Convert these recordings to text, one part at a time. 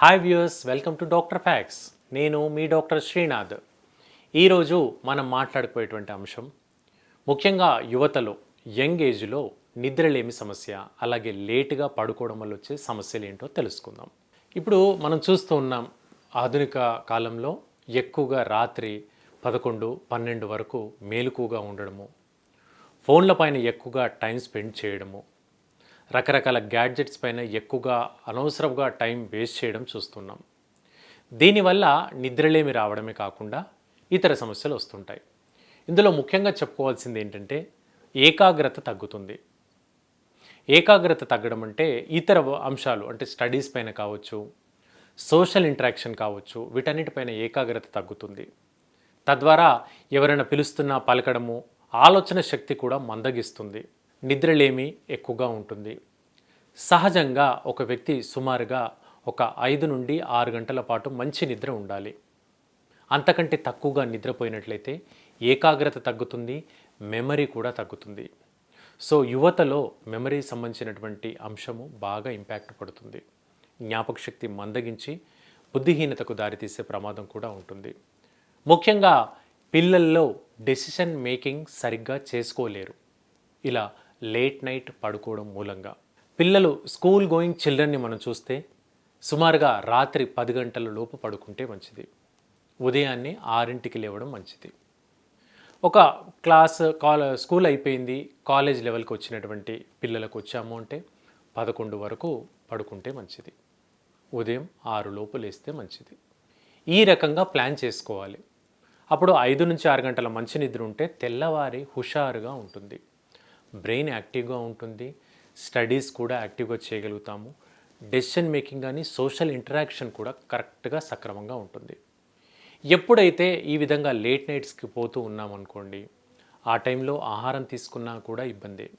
Hi viewers welcome to doctor facts నేను మీ doctor Srinath. ఈరోజు మనం మాట్లాడుకునేటువంటి అంశం ముఖ్యంగా యువతలో యంగ్ ఏజ్లో నిద్రలేమి సమస్య అలాగే లేటుగా పడుకోవడం వల్ల వచ్చే సమస్యలు ఏంటో తెలుసుకుందాం. ఇప్పుడు మనం చూస్తూ ఉన్నాం ఆధునిక కాలంలో ఎక్కువగా రాత్రి పదకొండు పన్నెండు వరకు మేలుకుగా ఉండడము ఫోన్ల పైన ఎక్కువగా టైం స్పెండ్ చేయడము రకరకాల గ్యాడ్జెట్స్ పైన ఎక్కువగా అనవసరంగా టైం వేస్ట్ చేయడం చూస్తున్నాం. దీనివల్ల నిద్రలేమి రావడమే కాకుండా ఇతర సమస్యలు వస్తుంటాయి. ఇందులో ముఖ్యంగా చెప్పుకోవాల్సింది ఏంటంటే ఏకాగ్రత తగ్గుతుంది. ఏకాగ్రత తగ్గడం అంటే ఇతర అంశాలు అంటే స్టడీస్ పైన కావచ్చు సోషల్ ఇంటరాక్షన్ కావచ్చు వీటన్నిటిపైన ఏకాగ్రత తగ్గుతుంది. తద్వారా ఎవరైనా పిలుస్తున్నా పలకడము ఆలోచన శక్తి కూడా మందగిస్తుంది. నిద్రలేమి ఎక్కువగా ఉంటుంది. సహజంగా ఒక వ్యక్తి సుమారుగా ఒక ఐదు నుండి ఆరు గంటల పాటు మంచి నిద్ర ఉండాలి. అంతకంటే తక్కువగా నిద్రపోయినట్లయితే ఏకాగ్రత తగ్గుతుంది మెమరీ కూడా తగ్గుతుంది. సో యువతలో మెమరీ సంబంధించినటువంటి అంశము బాగా ఇంపాక్ట్ పడుతుంది. జ్ఞాపక శక్తి మందగించి బుద్ధిహీనతకు దారితీసే ప్రమాదం కూడా ఉంటుంది. ముఖ్యంగా పిల్లల్లో డెసిషన్ మేకింగ్ సరిగ్గా చేసుకోలేరు. ఇలా లేట్ నైట్ పడుకోవడం మూలంగా. పిల్లలు స్కూల్ గోయింగ్ చిల్డ్రన్ని మనం చూస్తే సుమారుగా రాత్రి పది గంటల లోపు పడుకుంటే మంచిది. ఉదయాన్నే ఆరింటికి లేవడం మంచిది. ఒక క్లాస్ కాల స్కూల్ అయిపోయింది కాలేజ్ లెవెల్కి వచ్చినటువంటి పిల్లలకు వచ్చాము అంటే పదకొండు వరకు పడుకుంటే మంచిది. ఉదయం ఆరు లోపు లేస్తే మంచిది. ఈ రకంగా ప్లాన్ చేసుకోవాలి. అప్పుడు ఐదు నుంచి ఆరు గంటల మంచి నిద్ర ఉంటే తెల్లవారి హుషారుగా ఉంటుంది. బ్రెయిన్ యాక్టివ్గా ఉంటుంది స్టడీస్ కూడా యాక్టివ్గా చేయగలుగుతాము. డెసిషన్ మేకింగ్ కానీ సోషల్ ఇంటరాక్షన్ కూడా కరెక్ట్గా సక్రమంగా ఉంటుంది. ఎప్పుడైతే ఈ విధంగా లేట్ నైట్స్కి పోతూ ఉన్నామనుకోండి ఆ టైంలో ఆహారం తీసుకున్నా కూడా ఇబ్బందే.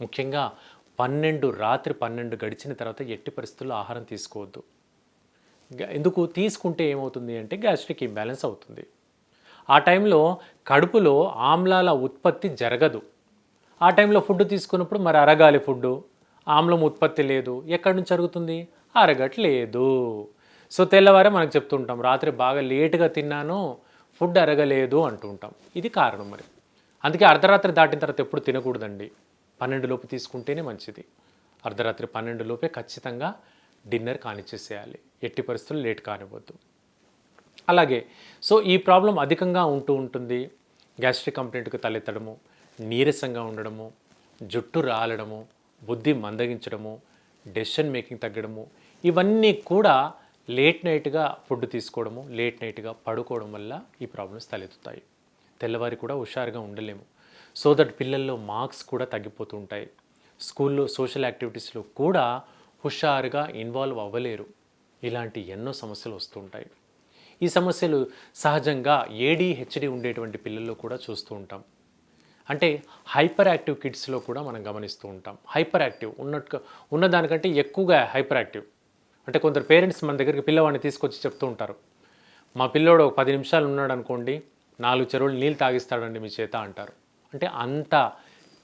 ముఖ్యంగా పన్నెండు రాత్రి పన్నెండు గడిచిన తర్వాత ఎట్టి పరిస్థితుల్లో ఆహారం తీసుకోవద్దు. గ- ఎందుకు? తీసుకుంటే ఏమవుతుంది అంటే గ్యాస్ట్రిక్ ఇంబ్యాలెన్స్ అవుతుంది. ఆ టైంలో కడుపులో ఆమ్లాల ఉత్పత్తి జరగదు. ఆ టైంలో ఫుడ్ తీసుకున్నప్పుడు మరి అరగాలి ఫుడ్ ఆమ్లం ఉత్పత్తి లేదు. ఎక్కడి నుంచి జరుగుతుంది? అరగట్లేదు. సో తెల్లవారే మనకు చెప్తుంటాం రాత్రి బాగా లేటుగా తిన్నాను ఫుడ్ అరగలేదు అంటుంటాం. ఇది కారణం మరి. అందుకే అర్ధరాత్రి దాటిన తర్వాత ఎప్పుడు తినకూడదండి. పన్నెండు లోపు తీసుకుంటేనే మంచిది. అర్ధరాత్రి పన్నెండు లోపే ఖచ్చితంగా డిన్నర్ కానిచ్చేసేయాలి. ఎట్టి పరిస్థితులు లేట్ కానివ్వద్దు. అలాగే సో ఈ ప్రాబ్లం అధికంగా ఉంటూ ఉంటుంది. గ్యాస్ట్రిక్ కంప్లైంట్కి తలెత్తడము నీరసంగా ఉండడము జుట్టు రాలడము బుద్ధి మందగించడము డెసిషన్ మేకింగ్ తగ్గడము ఇవన్నీ కూడా లేట్ నైట్గా ఫుడ్ తీసుకోవడము లేట్ నైట్గా పడుకోవడం వల్ల ఈ ప్రాబ్లమ్స్ తలెత్తుతాయి. తెల్లవారి కూడా హుషారుగా ఉండలేము. సో దట్ పిల్లల్లో మార్క్స్ కూడా తగ్గిపోతూ ఉంటాయి. స్కూల్లో సోషల్ యాక్టివిటీస్లో కూడా హుషారుగా ఇన్వాల్వ్ అవ్వలేరు. ఇలాంటి ఎన్నో సమస్యలు వస్తుంటాయి ఈ సమస్యలు సహజంగా ఏడీహెచ్డి ఉండేటువంటి పిల్లల్లో కూడా చూస్తూ ఉంటాం. అంటే హైపర్ యాక్టివ్ కిడ్స్లో కూడా మనం గమనిస్తూ ఉంటాం. హైపర్ యాక్టివ్ ఉన్నట్టుగా ఉన్నదానికంటే ఎక్కువగా హైపర్ యాక్టివ్ అంటే కొందరు పేరెంట్స్ మన దగ్గరికి పిల్లవాడిని తీసుకొచ్చి చెప్తూ ఉంటారు. మా పిల్లోడు ఒక పది నిమిషాలు ఉన్నాడు అనుకోండి నాలుగు చెరువులు నీళ్ళు తాగిస్తాడండి మీ చేత అంటారు. అంటే అంత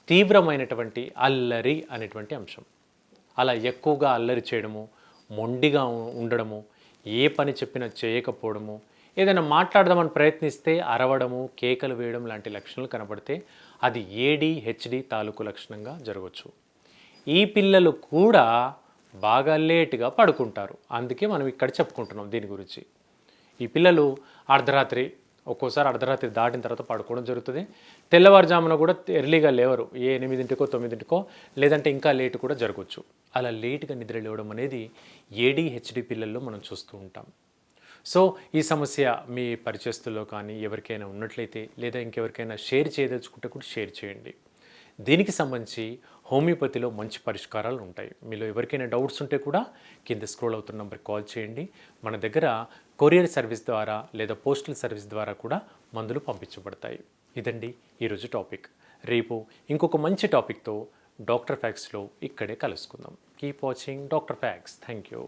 తీవ్రమైనటువంటి అల్లరి అనేటువంటి అంశం. అలా ఎక్కువగా అల్లరి చేయడము మొండిగా ఉండడము ఏ పని చెప్పినా చేయకపోవడము ఏదైనా మాట్లాడదామని ప్రయత్నిస్తే అరవడము కేకలు వేయడం లాంటి లక్షణాలు కనబడితే అది ఏడి హెచ్డి తాలూకు లక్షణంగా జరగవచ్చు ఈ పిల్లలు కూడా బాగా లేటుగా పడుకుంటారు. అందుకే మనం ఇక్కడ చెప్పుకుంటున్నాం దీని గురించి. ఈ పిల్లలు అర్ధరాత్రి ఒక్కోసారి అర్ధరాత్రి దాటిన తర్వాత పడుకోవడం జరుగుతుంది. తెల్లవారుజామున కూడా ఎర్లీగా లేవరు. ఏ ఎనిమిదింటికో తొమ్మిదింటికో లేదంటే ఇంకా లేట్ కూడా జరగవచ్చు అలా లేటుగా నిద్ర లేవడం అనేది ఏడీహెచ్డి పిల్లల్లో మనం చూస్తూ ఉంటాం. సో ఈ సమస్య మీ పరిచయస్తుల్లో కానీ ఎవరికైనా ఉన్నట్లయితే లేదా ఇంకెవరికైనా షేర్ చేయదలుచుకుంటే కూడా షేర్ చేయండి. దీనికి సంబంధించి హోమియోపతిలో మంచి పరిష్కారాలు ఉంటాయి. మీలో ఎవరికైనా డౌట్స్ ఉంటే కూడా కింద స్క్రోల్ అవుతున్న నెంబర్కి కాల్ చేయండి. మన దగ్గర కొరియర్ సర్వీస్ ద్వారా లేదా పోస్టల్ సర్వీస్ ద్వారా కూడా మందులు పంపించబడతాయి. ఇదండి ఈరోజు టాపిక్. రేపు ఇంకొక మంచి టాపిక్తో డాక్టర్ ఫ్యాక్స్లో ఇక్కడే కలుసుకుందాం. Keep watching doctor facts. Thank you